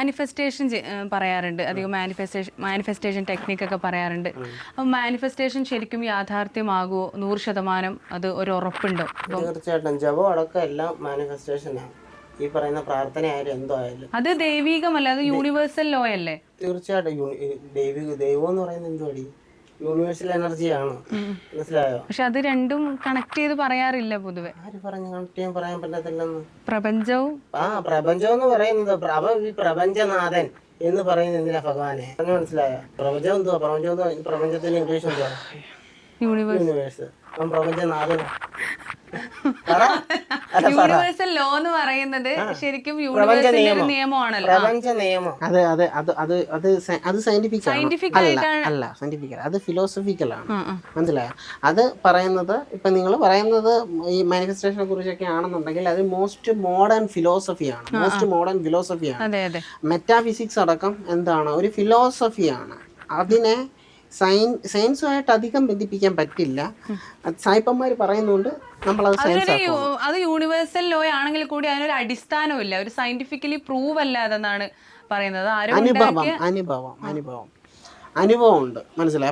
Manifestation പറയാറുണ്ട്. അധികം manifestation manifestation technique ഒക്കെ പറയാറുണ്ട്. അപ്പം മാനിഫെസ്റ്റേഷൻ ശരിക്കും യാഥാർത്ഥ്യമാകുമോ നൂറ് ശതമാനം അത് ഒരു ഉറപ്പുണ്ടോ? തീർച്ചയായിട്ടും. ജപം അടക്കം എല്ലാം മാനിഫെസ്റ്റേഷനാണ് ഈ പറയുന്ന പ്രാർത്ഥന ആയാലും എന്തോ ആയാലും. അത് ദൈവീകമല്ല അത് യൂണിവേഴ്സൽ ലോ അല്ലേ? തീർച്ചയായിട്ടും. ദൈവം എന്ന് പറയുന്നത് എന്തുവാടി? യൂണിവേഴ്സൽ എനർജിയാണ് മനസ്സിലായോ? പക്ഷെ അത് രണ്ടും കണക്ട് ചെയ്ത് പറയാറില്ല പൊതുവെ. ആര് പറഞ്ഞു കണക്ട് ചെയ്യാൻ പറയാൻ പറ്റത്തില്ലെന്ന്? പ്രപഞ്ചവും? ആ പ്രപഞ്ചം എന്ന് പറയുന്നത് പ്രപ ഈ പ്രപഞ്ചനാഥൻ എന്ന് പറയുന്നത് എന്തിനാ ഭഗവാനെ? പറഞ്ഞു മനസ്സിലായോ? പ്രപഞ്ചം എന്തുവാ? പ്രപഞ്ചം എന്തുവാ പ്രപഞ്ചത്തിന്റെ ഇംഗ്ലീഷ് എന്തുവാ? യൂണിവേഴ്സ് യൂണിവേഴ്സ് അവൻ പ്രപഞ്ചനാഥൻ. യൂണിവേഴ്സൽ ലോ എന്ന് പറയുന്നത് ശരിക്കും യൂണിവേഴ്സിന്റെ നിയമമാണല്ലോ. പ്രപഞ്ച നിയമം. അത് അത് അത് അത് അത് അത് സയന്റിഫിക് സയന്റിഫിക് അല്ല അല്ല സയന്റിഫിക് അത് ഫിലോസഫിക്കൽ ആണ്. മനസ്സിലായോ? അത് പറയുന്നത് ഇപ്പൊ നിങ്ങൾ പറയുന്നത് ഈ മാനിഫെസ്റ്റേഷനെ കുറിച്ചൊക്കെ ആണെന്നുണ്ടെങ്കിൽ അത് മോസ്റ്റ് മോഡേൺ ഫിലോസഫിയാണ് മോസ്റ്റ് മോഡേൺ ഫിലോസഫിയാണ് അതെ അതെ. മെറ്റാഫിസിക്സ് അടക്കം എന്താണ്? ഒരു ഫിലോസഫിയാണ് അതിനെ സയൻ സയൻസുമായിട്ട് അധികം ബന്ധിപ്പിക്കാൻ പറ്റില്ല. സായിപ്പന്മാർ പറയുന്നുണ്ട് നമ്മളത് സയൻസ് അത് യൂണിവേഴ്സൽ ലോ ആണെങ്കിൽ കൂടി അതിനൊരു അടിസ്ഥാനമില്ല ഒരു സയന്റിഫിക്കലി പ്രൂവ് അല്ലാതെന്നാണ് പറയുന്നത്. അനുഭവം അനുഭവം അനുഭവം. അനുഭവം ഉണ്ട്. മനസ്സിലായി?